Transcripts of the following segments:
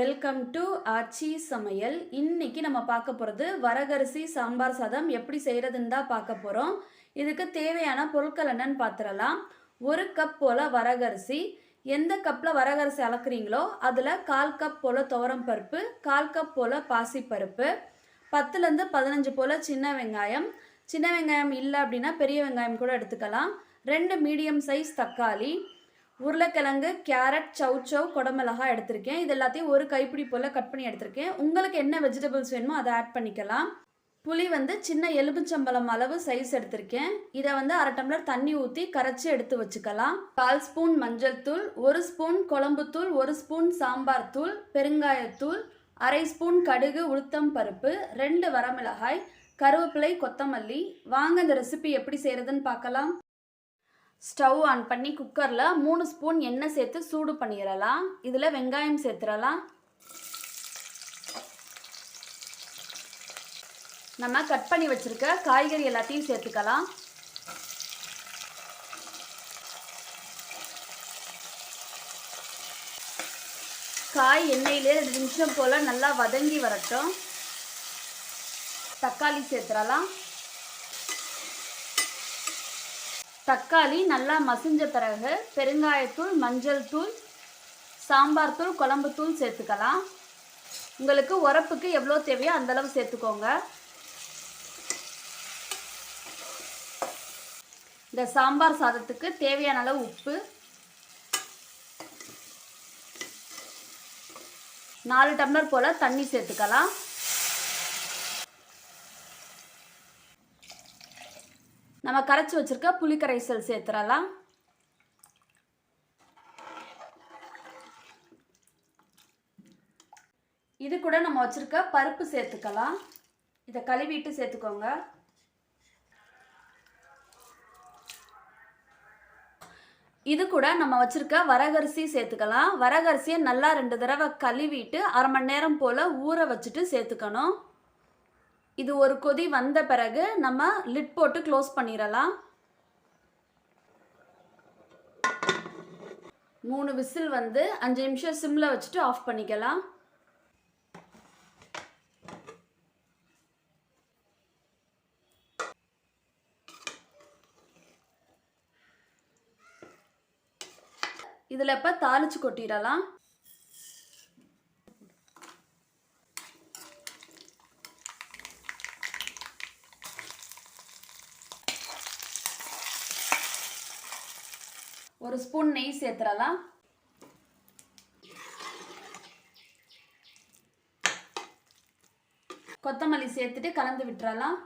Welcome to ஆச்சி சமையல். இன்னைக்கு நம்ம பார்க்க போகிறது வரகரிசி சாம்பார் சாதம் எப்படி செய்கிறதுன்னு தான் பார்க்க போகிறோம் இதுக்கு தேவையான பொருட்கள் என்னன்னு பார்த்துடலாம். ஒரு கப் போல் வரகரிசி. எந்த கப்பில் வரகரிசி அளக்குறீங்களோ அதில் கால் கப் போல் துவரம் பருப்பு கால் கப் போல் பாசிப்பருப்பு பத்துலேருந்து பதினஞ்சு போல் சின்ன வெங்காயம். சின்ன வெங்காயம் இல்லை அப்படின்னா பெரிய வெங்காயம் கூட எடுத்துக்கலாம். ரெண்டு மீடியம் சைஸ் தக்காளி. உருளைக்கிழங்கு கேரட் சவு சவ் குடமிளகாய் எடுத்திருக்கேன். இது எல்லாத்தையும் ஒரு கைப்பிடி போல் கட் பண்ணி எடுத்திருக்கேன். உங்களுக்கு என்ன வெஜிடபிள்ஸ் வேணுமோ அதை ஆட் பண்ணிக்கலாம். புளி வந்து சின்ன எலுமிச்சம்பழம் அளவு சைஸ் எடுத்திருக்கேன். இதை வந்து அரை டம்ளர் தண்ணி ஊற்றி கரைச்சி எடுத்து வச்சுக்கலாம். கால் ஸ்பூன் மஞ்சள் தூள் ஒரு ஸ்பூன் குழம்புத்தூள் ஒரு ஸ்பூன் சாம்பார் தூள் பெருங்காயத்தூள் அரை ஸ்பூன் கடுகு உளுத்தம் பருப்பு ரெண்டு வரமிளகாய் கருவேப்பிலை கொத்தமல்லி. வாங்க இந்த ரெசிபி எப்படி செய்கிறதுன்னு பார்க்கலாம். ஸ்டவ் ஆன் பண்ணி குக்கரில் மூணு ஸ்பூன் எண்ணெய் சேர்த்து சூடு பண்ணிடலாம் இதில் வெங்காயம் சேர்த்துடலாம் நம்ம கட் பண்ணி வச்சுருக்க காய்கறி எல்லாத்தையும் சேர்த்துக்கலாம். காய் எண்ணெயிலே ரெண்டு நிமிஷம் போல் நல்லா வதங்கி வரட்டும். தக்காளி சேர்த்துடலாம் தக்காளி நல்லா மசிஞ்ச பிறகு பெருங்காயத்தூள் மஞ்சள் தூள் சாம்பார் தூள் குழம்பு தூள் சேர்த்துக்கலாம். உங்களுக்கு உரப்புக்கு எவ்வளோ தேவையோ அந்தளவு சேர்த்துக்கோங்க. இந்த சாம்பார் சாதத்துக்கு தேவையான அளவு உப்பு. நாலு டம்ளர் போல் தண்ணி சேர்த்துக்கலாம். நம்ம கரைச்சி வச்சுருக்க புளிக்கரைசல் சேர்த்துடலாம். இது கூட நம்ம வச்சுருக்க பருப்பு சேர்த்துக்கலாம். இதை கழுவிட்டு சேர்த்துக்கோங்க. இது கூட நம்ம வச்சுருக்க வரகரிசி சேர்த்துக்கலாம். வரகரிசியை நல்லா ரெண்டு தடவை கழுவிட்டு அரை மணி நேரம் போல் ஊற வச்சுட்டு சேர்த்துக்கணும். இது ஒரு கொதி வந்த பிறகு நம்ம லிட் போட்டு க்ளோஸ் பண்ணிடலாம். மூணு விசில் வந்து அஞ்சு நிமிஷம் சிம்மில் வச்சுட்டு ஆஃப் பண்ணிக்கலாம். இதில் இப்போ தாளிச்சு கொட்டிடலாம். ஒரு ஸ்பூன் நெய் சேர்த்துடலாம். கொத்தமல்லி சேர்த்துட்டு கலந்து விட்டுறலாம்.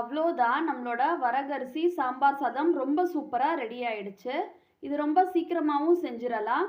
அவ்வளோதான் நம்மளோட வரகரிசி சாம்பார் சாதம் ரொம்ப சூப்பராக ரெடி ஆயிடுச்சு. இது ரொம்ப சீக்கிரமாகவும் செஞ்சிடலாம்.